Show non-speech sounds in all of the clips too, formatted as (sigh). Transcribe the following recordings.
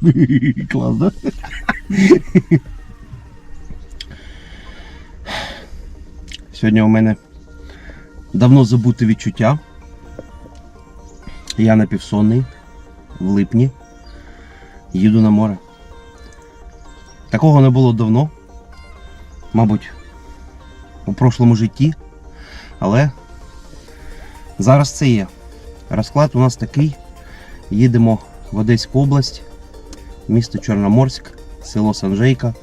(laughs) Клас, да? Сьогодні у мене давно забуте відчуття. Я напівсонний в липні. Їду на море. Такого не було давно. Мабуть, у прошлому житті. Але зараз це є. Розклад у нас такий. Їдемо в Одеську область, місто Чорноморськ, село Санжейка.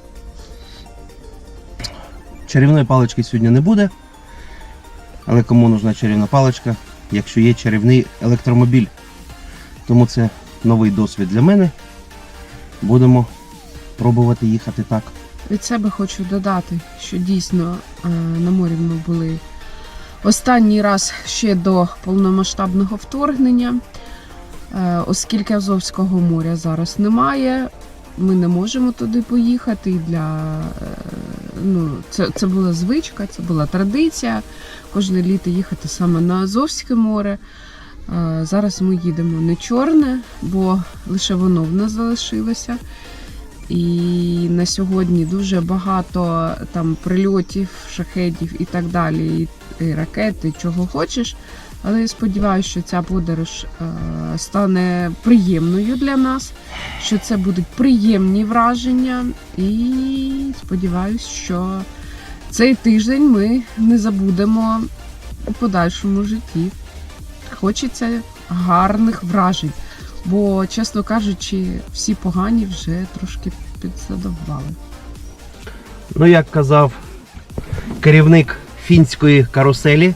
Чарівної палички сьогодні не буде. Але кому нужна чарівна паличка, якщо є чарівний електромобіль. Тому це новий досвід для мене. Будемо пробувати їхати так. Від себе хочу додати, що дійсно е, на морі ми були останній раз ще до повномасштабного вторгнення. Е, Оскільки Азовського моря зараз немає, ми не можемо туди поїхати. Для, е, ну, це, це була звичка, це була традиція. Кожне літо їхати саме на Азовське море. Е, Зараз ми їдемо не чорне, бо лише воно в нас залишилося. І на сьогодні дуже багато там прильотів, шахедів і так далі, і ракети, чого хочеш. Але я сподіваюся, що ця подорож е, стане приємною для нас, що це будуть приємні враження. І сподіваюся, що цей тиждень ми не забудемо у подальшому житті. Хочеться гарних вражень. Бо, чесно кажучи, всі погані вже трошки підзадовбали. Ну, як казав керівник фінської каруселі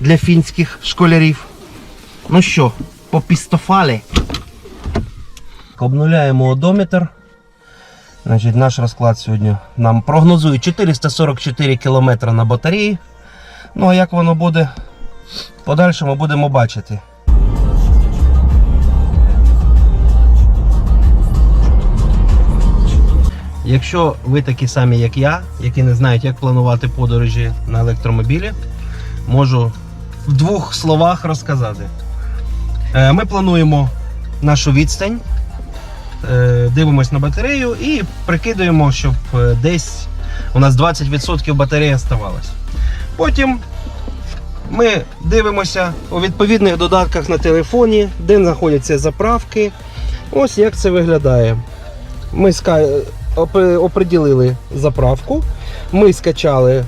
для фінських школярів. Ну що, попістофалі. Обнуляємо одометр. Значить, наш розклад сьогодні нам прогнозує 444 км на батареї. Ну а як воно буде в подальшому будемо бачити. Якщо ви такі самі, як я, які не знають, як планувати подорожі на електромобілі, можу в двох словах розказати. Е, Ми плануємо нашу відстань, е, дивимось на батарею і прикидуємо, щоб е, десь у нас 20% батареї оставалось. Потім ми дивимося у відповідних додатках на телефоні, де знаходяться заправки. Ось як це виглядає. Ми оприділили заправку, ми скачали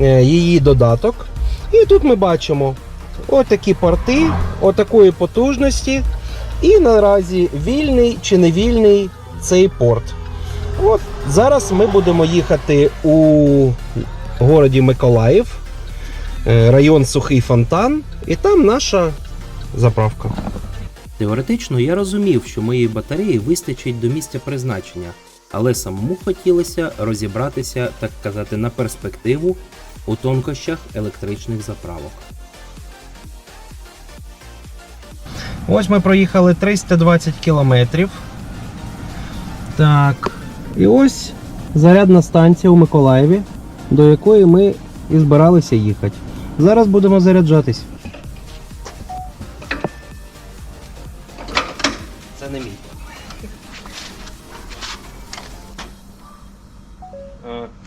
е, її додаток, і тут ми бачимо отакі порти, отакої потужності, і наразі вільний чи не вільний цей порт. От зараз ми будемо їхати у городі Миколаїв, е, район Сухий Фонтан, і там наша заправка. Теоретично я розумів, що моєї батареї вистачить до місця призначення, але самому хотілося розібратися, так казати, на перспективу у тонкощах електричних заправок. Ось ми проїхали 320 кілометрів. Так. І ось зарядна станція у Миколаєві, до якої ми і збиралися їхати. Зараз будемо заряджатись.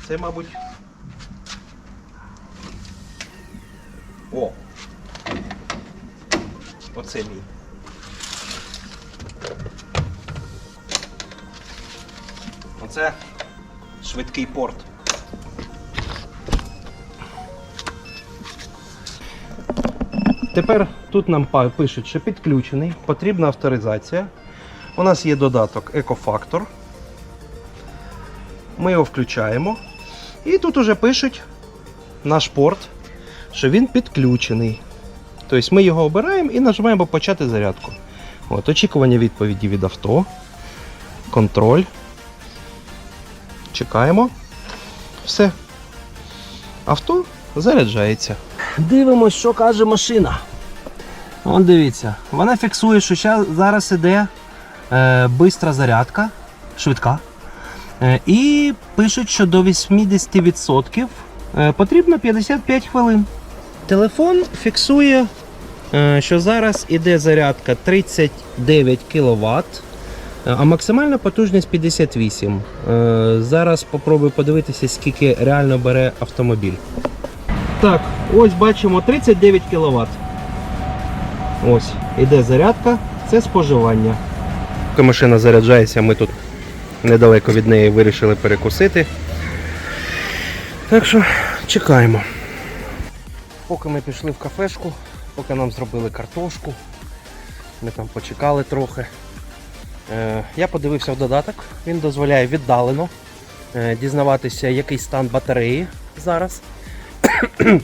Це, мабуть. О! Оце мій. Оце швидкий порт. Тепер тут нам пишуть, що підключений, потрібна авторизація. У нас є додаток Екофактор. Ми його включаємо. І тут уже пишуть наш порт, що він підключений. Тобто ми його обираємо і нажимаємо почати зарядку. От, очікування відповіді від авто. Контроль. Чекаємо. Все. Авто заряджається. Дивимось, що каже машина. Вон дивіться. Вона фіксує, що зараз іде е, зарядка, швидка. Е, і пишуть, що до 80% е, потрібно 55 хвилин. Телефон фіксує, е, що зараз іде зарядка 39 кВт. А максимальна потужність 58. Е, Зараз попробую подивитися, скільки реально бере автомобіль. Так, ось бачимо 39 кВт. Ось, іде зарядка, це споживання. Поки машина заряджається, ми тут недалеко від неї вирішили перекусити. Так що чекаємо. Поки ми пішли в кафешку, поки нам зробили картошку, ми там почекали трохи. Е, Я подивився в додаток, він дозволяє віддалено е, дізнаватися, який стан батареї зараз. (clears throat)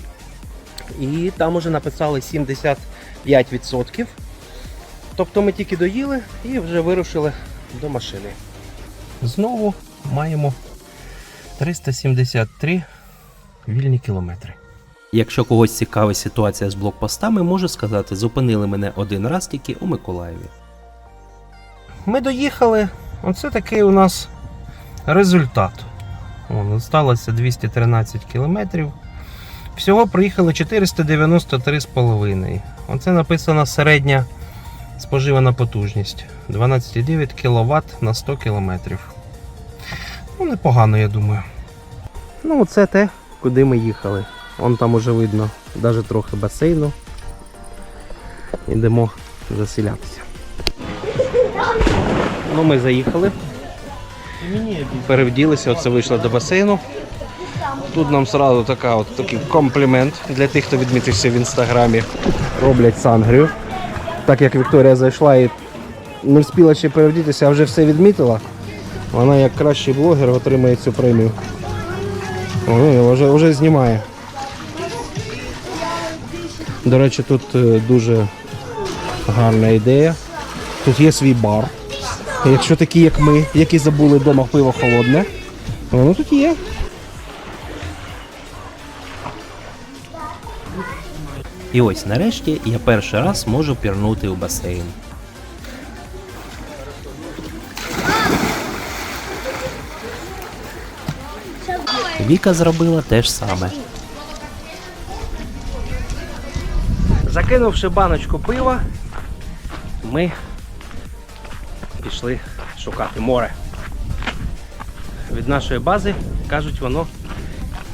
І там уже написали 75%. Тобто ми тільки доїли і вже вирушили до машини. Знову маємо 373 вільні кілометри. Якщо когось цікавить ситуація з блокпостами, можу сказати, зупинили мене один раз тільки у Миколаєві. Ми доїхали. Оце такий у нас результат. Вон, осталося 213 кілометрів. Всього проїхали 493,5. Оце написана середня споживана потужність. 12,9 кВт на 100 км. Ну, непогано, я думаю. Ну, це те, куди ми їхали. Вон там уже видно навіть трохи басейну. Йдемо заселятися. Ну, ми заїхали. Перевділися, оце вийшли до басейну. Тут нам от, такий комплімент для тих, хто відмітився в інстаграмі. Роблять сангрію. Так як Вікторія зайшла і не встигла ще перевдітися, а вже все відмітила. Вона як кращий блогер отримає цю премію. О, ну, вже, вже знімає. До речі, тут е, дуже гарна ідея. Тут є свій бар. Якщо такі, як ми, які забули вдома пиво холодне, воно тут є. І ось нарешті я перший раз можу пірнути у басейн. Віка зробила те ж саме. Закинувши баночку пива, ми пішли шукати море. Від нашої бази, кажуть, воно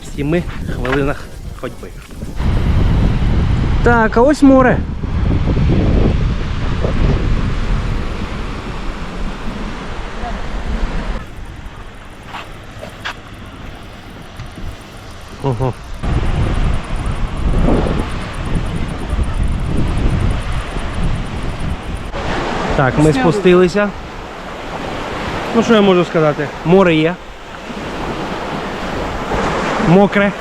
в 7 хвилинах ходьби. Так, а ось море. Ого. Так, ми спустилися. Ну що я можу сказати? Море є. Мокре.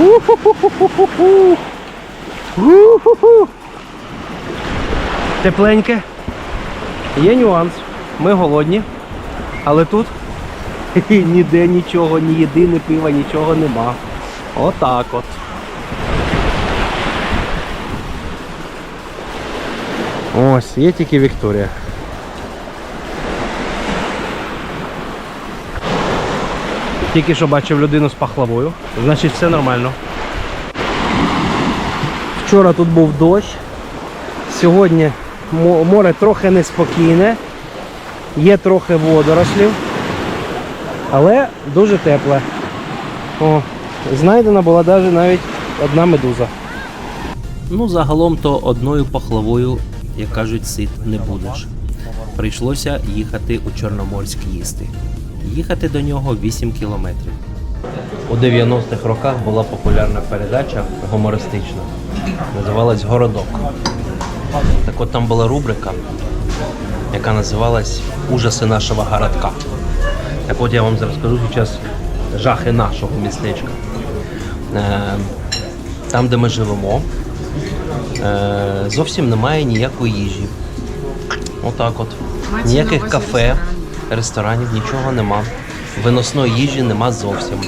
У-ху-ху-ху-ху-ху. У-ху-ху. Тепленьке. Є нюанс. Ми голодні. Але тут (laughs) ніде нічого, ні їди, ні пива, нічого нема. Отак от. Ось, є тільки Вікторія. Тільки що бачив людину з пахлавою, значить все нормально. Вчора тут був дощ. Сьогодні море трохи неспокійне, є трохи водорослів, але дуже тепле. О, знайдена була навіть одна медуза. Ну, загалом то одною пахлавою, як кажуть, сит не будеш. Прийшлося їхати у Чорноморськ їсти. Їхати до нього 8 кілометрів. У 90-х роках була популярна передача гумористична. Називалась Городок. Так от там була рубрика, яка називалась Ужаси нашого городка. Так от я вам зараз скажу зараз жахи нашого містечка. Е, Там, де ми живемо, е, зовсім немає ніякої їжі. Отак от. Ніяких кафе, ресторанів. нічого нема. Виносної їжі нема зовсім.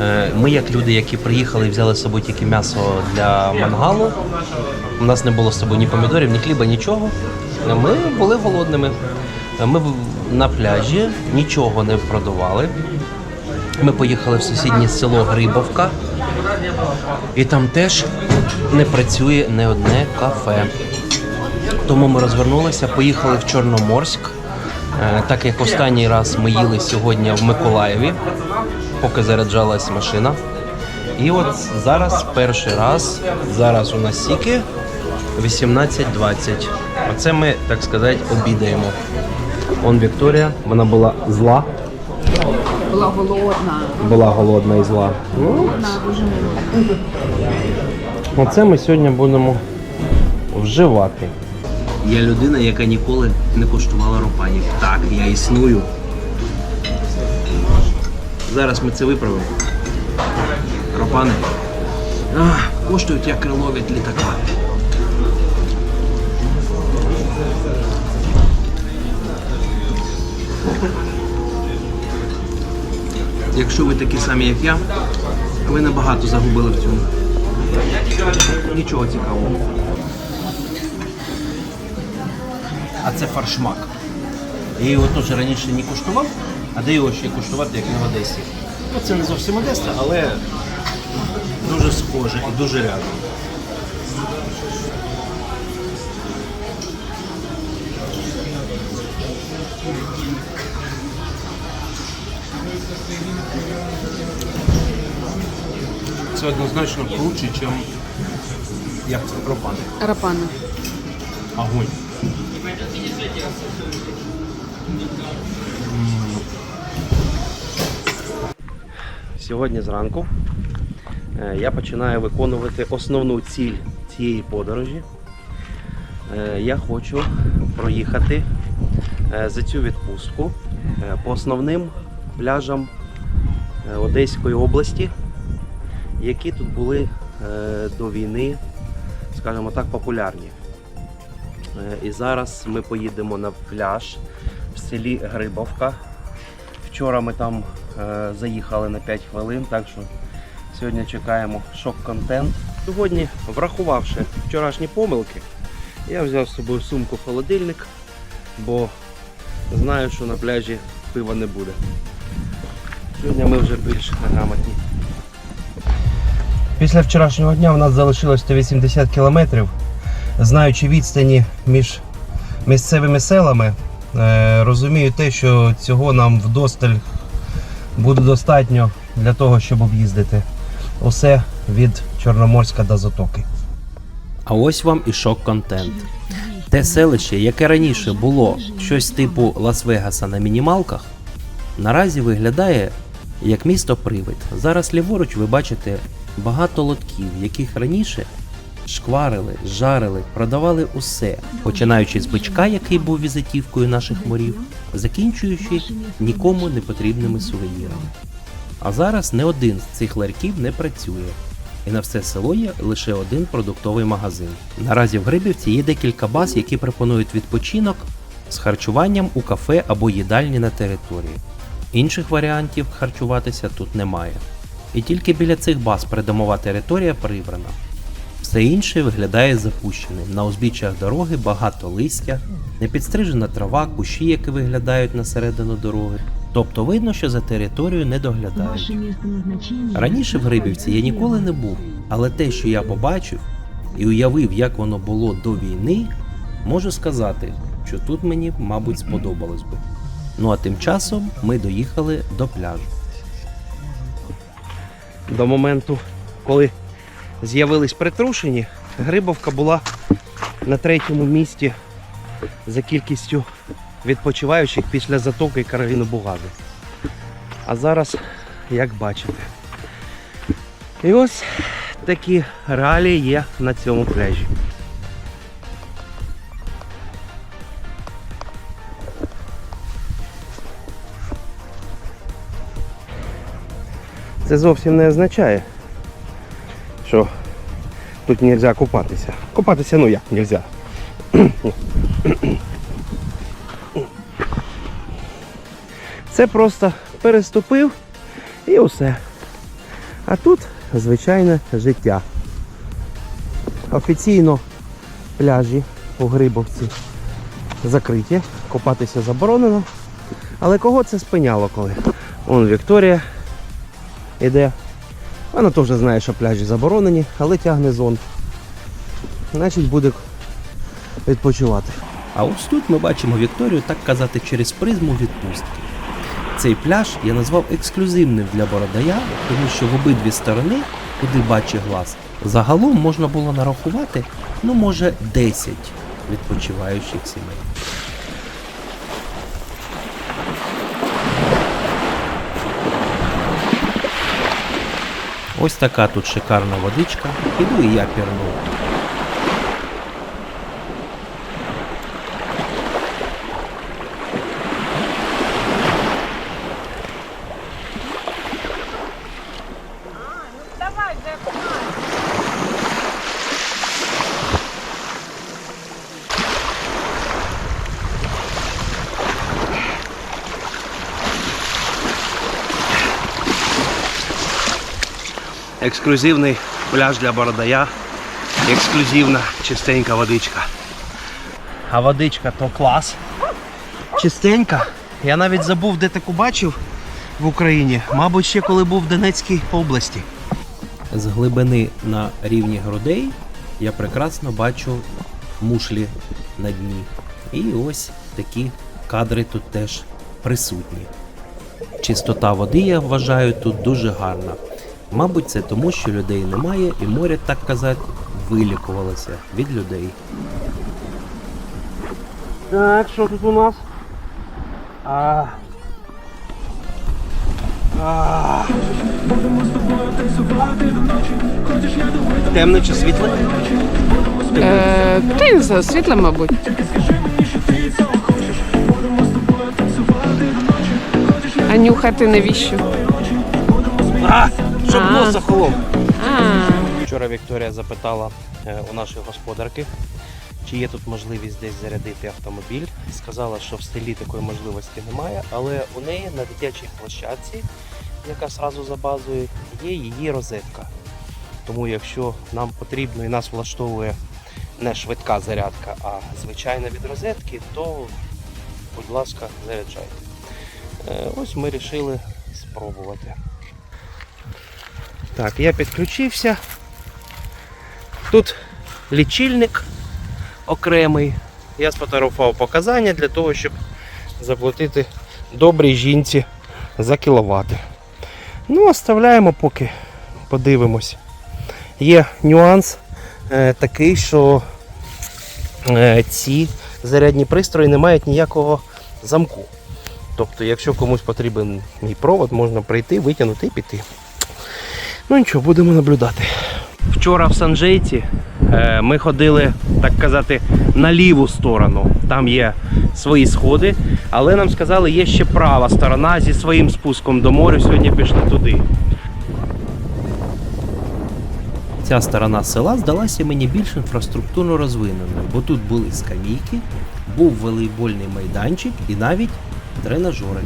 Е, Ми, як люди, які приїхали і взяли з собою тільки м'ясо для мангалу, у нас не було з собою ні помідорів, ні хліба, нічого. Ми були голодними. Ми на пляжі нічого не продавали. Ми поїхали в сусіднє село Грибовка, і там теж не працює не одне кафе. Тому ми розвернулися, поїхали в Чорноморськ. Е, Так як останній раз ми їли сьогодні в Миколаєві, поки заряджалась машина. І от зараз перший раз, зараз у нас сіки 18.20. Оце ми, так сказати, обідаємо. Он Вікторія, вона була зла, Була голодна. була голодна і зла. Голодна дуже. Оце ми сьогодні будемо вживати. Я людина, яка ніколи не коштувала ропанів. Так, я існую. Зараз ми це виправимо. Ропани ах, коштують як крило від літака. Якщо ви такі самі, як я, ви набагато загубили в цьому. Нічого цікавого. А це фаршмак. Я його теж раніше не куштував, а де його ще куштувати, як не в Одесі. Ну, це не зовсім Одеса, але дуже схоже і дуже рядом. Це однозначно круче, ніж як це пропане. Рапана. Огонь. Сьогодні зранку е, я починаю виконувати основну ціль цієї подорожі. Е, Я хочу проїхати е, за цю відпустку по основним пляжам Одеської області, які тут були до війни, скажімо так, популярні. Е, І зараз ми поїдемо на пляж в селі Грибовка. Вчора ми там е, заїхали на 5 хвилин, так що сьогодні чекаємо шок-контент. Сьогодні, врахувавши вчорашні помилки, я взяв з собою сумку холодильник, бо знаю, що на пляжі пива не буде. Сьогодні ми вже більш грамотні. Після вчорашнього дня у нас залишилось 180 кілометрів знаючи відстані між місцевими селами, е, розумію те, що цього нам вдосталь буде достатньо для того, щоб об'їздити усе від Чорноморська до Затоки. А ось вам і шок-контент. Те селище, яке раніше було щось типу Лас-Вегаса на мінімалках, наразі виглядає як місто Привид. Зараз ліворуч ви бачите багато лотків, яких раніше шкварили, жарили, продавали усе, починаючи з бичка, який був візитівкою наших морів, закінчуючи нікому не потрібними сувенірами. А зараз не один з цих ларьків не працює. І на все село є лише один продуктовий магазин. Наразі в Грибівці є декілька баз, які пропонують відпочинок з харчуванням у кафе або їдальні на території. Інших варіантів харчуватися тут немає. І тільки біля цих баз придомова територія прибрана. Все інше виглядає запущеним. На узбіччях дороги багато листя, непідстрижена трава, кущі, які виглядають на середину дороги. Тобто видно, що за територією не доглядають. Раніше в Грибівці я ніколи не був, але те, що я побачив і уявив, як воно було до війни, можу сказати, що тут мені, мабуть, сподобалось би. Ну а тим часом ми доїхали до пляжу. До моменту, коли з'явились притрушені, Грибовка була на третьому місці за кількістю відпочиваючих після затоки і Кароліни Бугази. А зараз, як бачите. І ось такі реалії є на цьому пляжі. Це зовсім не означає, що тут не можна купатися. Купатися ну як не можна. Це просто переступив і все. А тут звичайне життя. Офіційно пляжі у Грибовці закриті, купатися заборонено. Але кого це спиняло коли? Вон Вікторія іде. Вона теж знає, що пляжі заборонені, але тягне зонт. Значить буде відпочивати. А ось тут ми бачимо Вікторію, так казати, через призму відпустки. Цей пляж я назвав ексклюзивним для Бородая, тому що в обидві сторони, куди бачить глаз, загалом можна було нарахувати, ну може 10 відпочиваючих сімей. Ось така тут шикарна водичка. Іду і я пірну. Ексклюзивний пляж для Бородая. Ексклюзивна чистенька водичка. А водичка то клас. Чистенька. Я навіть забув, де таку бачив в Україні. Мабуть, ще коли був в Донецькій області. З глибини на рівні грудей я прекрасно бачу мушлі на дні. І ось такі кадри тут теж присутні. Чистота води, я вважаю, тут дуже гарна. Мабуть, це тому, що людей немає, і море, так казати, вилікувалося від людей. Так, що тут у нас? А... А... Темне чи світле? Е, не знаю, світле, мабуть. А нюхати навіщо? А, щоб нос охолов. Вчора Вікторія запитала е, у нашої господарки, чи є тут можливість десь зарядити автомобіль. Сказала, що в селі такої можливості немає, але у неї на дитячій площадці, яка зразу за базою, є її розетка. Тому якщо нам потрібно і нас влаштовує не швидка зарядка, а звичайна від розетки, то будь ласка, заряджайте. Е, Ось ми вирішили спробувати. Так, я підключився. Тут лічильник окремий. Я сфотографував показання для того, щоб заплатити добрій жінці за кіловати. Ну, оставляємо поки подивимось. Є нюанс е, такий, що е, ці зарядні пристрої не мають ніякого замку. Тобто, якщо комусь потрібен мій провод, можна прийти, витягнути і піти. Ну нічого, будемо наблюдати. Вчора в Санжейці е, ми ходили, так казати, на ліву сторону. Там є свої сходи, але нам сказали, є ще права сторона зі своїм спуском до моря. Сьогодні пішли туди. Ця сторона села здалася мені більш інфраструктурно розвиненою, бо тут були скамійки, був волейбольний майданчик і навіть тренажери.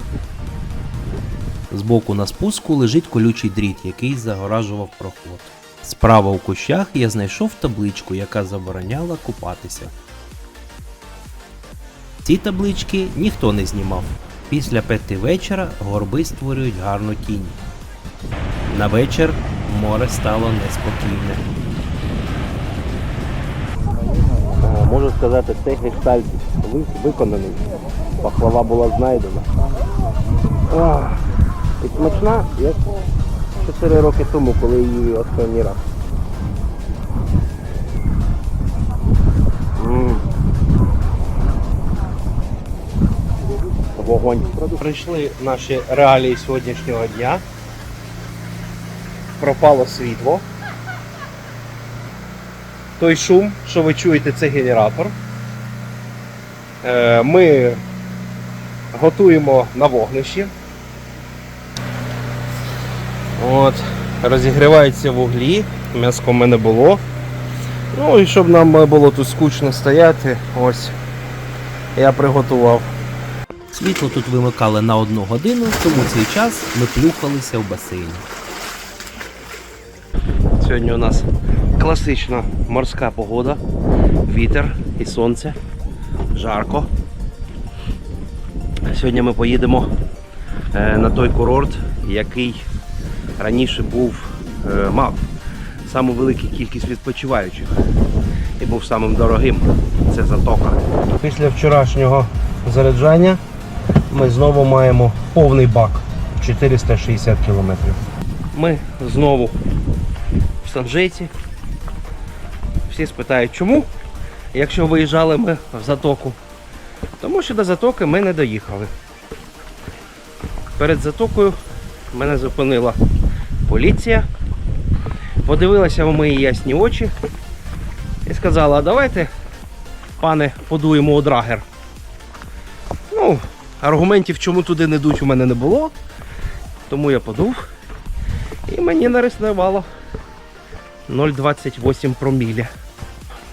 Збоку на спуску лежить колючий дріт, який загоражував проход. Справа у кущах я знайшов табличку, яка забороняла купатися. Ці таблички ніхто не знімав. Після п'яти вечора горби створюють гарну тінь. На вечір море стало неспокійне. Можу сказати, цей гештальт виконаний. Пахлава була знайдена. І смачна, як 4 роки тому, коли її останній раз. Вогонь. Прийшли наші реалії сьогоднішнього дня. Пропало світло. Той шум, що ви чуєте, це генератор. Е, Ми готуємо на вогнищі. От, розігріваються вуглі, м'яско в мене було. Ну і щоб нам було тут скучно стояти, ось я приготував. Світло тут вимикали на одну годину, тому цей час ми плюхалися в басейні. Сьогодні у нас класична морська погода, вітер і сонце, жарко. Сьогодні ми поїдемо е, на той курорт, який раніше був, е, мав саму велику кількість відпочиваючих і був самим дорогим. це затока. Після вчорашнього заряджання ми знову маємо повний бак 460 кілометрів. Ми знову в Санжейці. Всі спитають, чому, якщо виїжджали ми в затоку. Тому що до затоки ми не доїхали. Перед затокою мене зупинила поліція, подивилася в мої ясні очі і сказала, а давайте, пане, подуємо у драгер. Ну, аргументів, чому туди не дуть, у мене не було. Тому я подув. І мені нарисувало 0,28 промілі.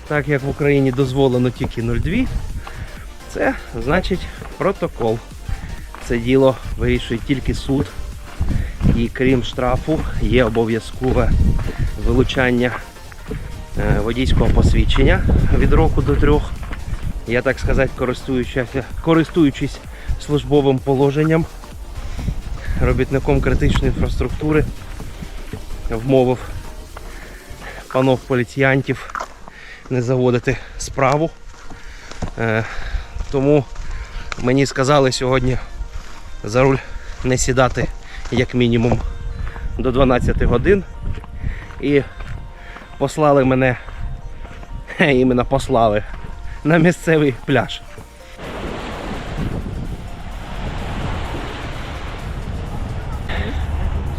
Так як в Україні дозволено тільки 0,2, це значить протокол. Це діло вирішує тільки суд. І крім штрафу, є обов'язкове вилучання е, водійського посвідчення від року до трьох. Я так сказати, користуючись, службовим положенням, робітником критичної інфраструктури вмовив панов поліціянтів не заводити справу. Е, Тому мені сказали сьогодні за руль не сідати як мінімум до 12 годин. І послали мене, іменно послали на місцевий пляж.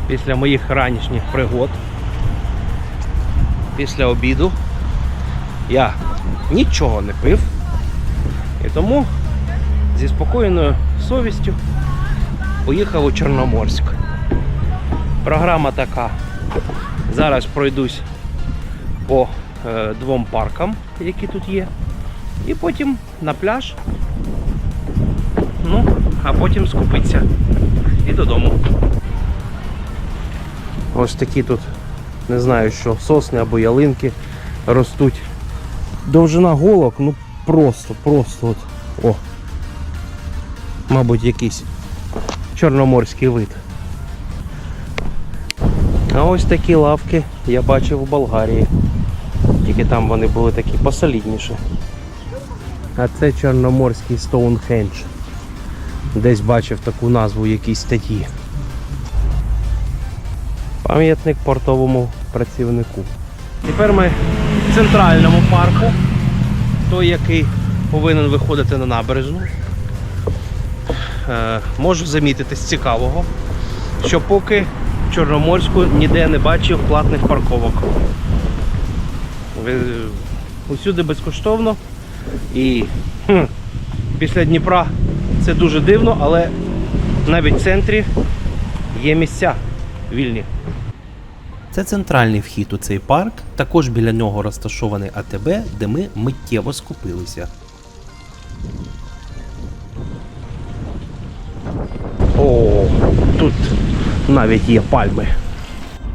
Після моїх ранішніх пригод, після обіду, я нічого не пив. І тому зі спокійною совістю поїхав у Чорноморськ. Програма така. Зараз пройдусь по е, двом паркам, які тут є. І потім на пляж. Ну, а потім скупитися. І додому. Ось такі тут, не знаю що, сосни або ялинки ростуть. Довжина голок, ну просто, просто от. О. Мабуть, якийсь чорноморський вид. А ось такі лавки я бачив у Болгарії. Тільки там вони були такі посолідніші. А це Чорноморський Стоунхендж. Десь бачив таку назву в якійсь статті. Пам'ятник портовому працівнику. Тепер ми в центральному парку, той, який повинен виходити на набережну. Е, можу замітити з цікавого, що поки в Чорноморську ніде не бачив платних парковок. Усюди безкоштовно. І хм, після Дніпра це дуже дивно, але навіть в центрі є місця вільні. Це центральний вхід у цей парк. Також біля нього розташований АТБ, де ми миттєво скупилися. Тут навіть є пальми.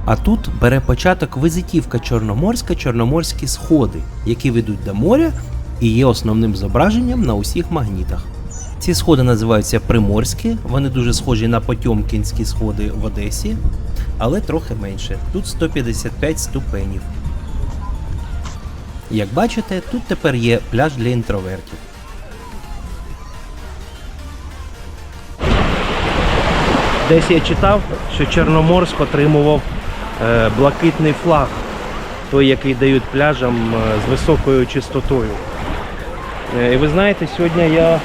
А тут бере початок визитівка Чорноморська Чорноморські сходи, які ведуть до моря і є основним зображенням на усіх магнітах. Ці сходи називаються Приморські, вони дуже схожі на Потьомкінські сходи в Одесі, але трохи менше. Тут 155 ступенів. Як бачите, тут тепер є пляж для інтровертів. Десь я читав, що Чорноморськ отримував е, блакитний флаг, той, який дають пляжам е, з високою чистотою. Е, і ви знаєте, сьогодні я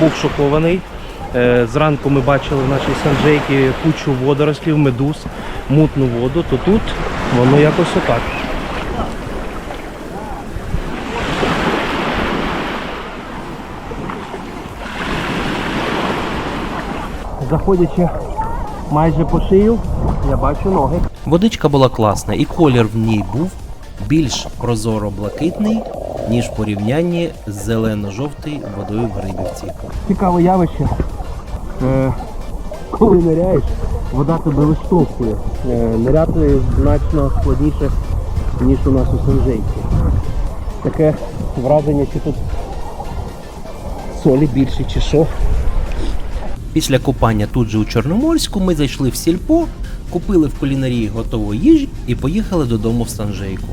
був шокований. Зранку ми бачили в нашій Санджейці кучу водорослів, медуз, мутну воду, то тут воно якось отак. Заходячи майже по шию, я бачу ноги. Водичка була класна, і колір в ній був більш прозоро-блакитний, ніж в порівнянні з зелено-жовтою водою в Грибівці. Цікаве явище. Е, коли ниряєш, вода тебе виштовхує. Е, ниряти значно складніше, ніж у нас у Санжейці. Таке враження, чи тут солі більше, чи що. Після купання тут же у Чорноморську ми зайшли в сільпо, купили в кулінарії готову їжі і поїхали додому в Санжейку.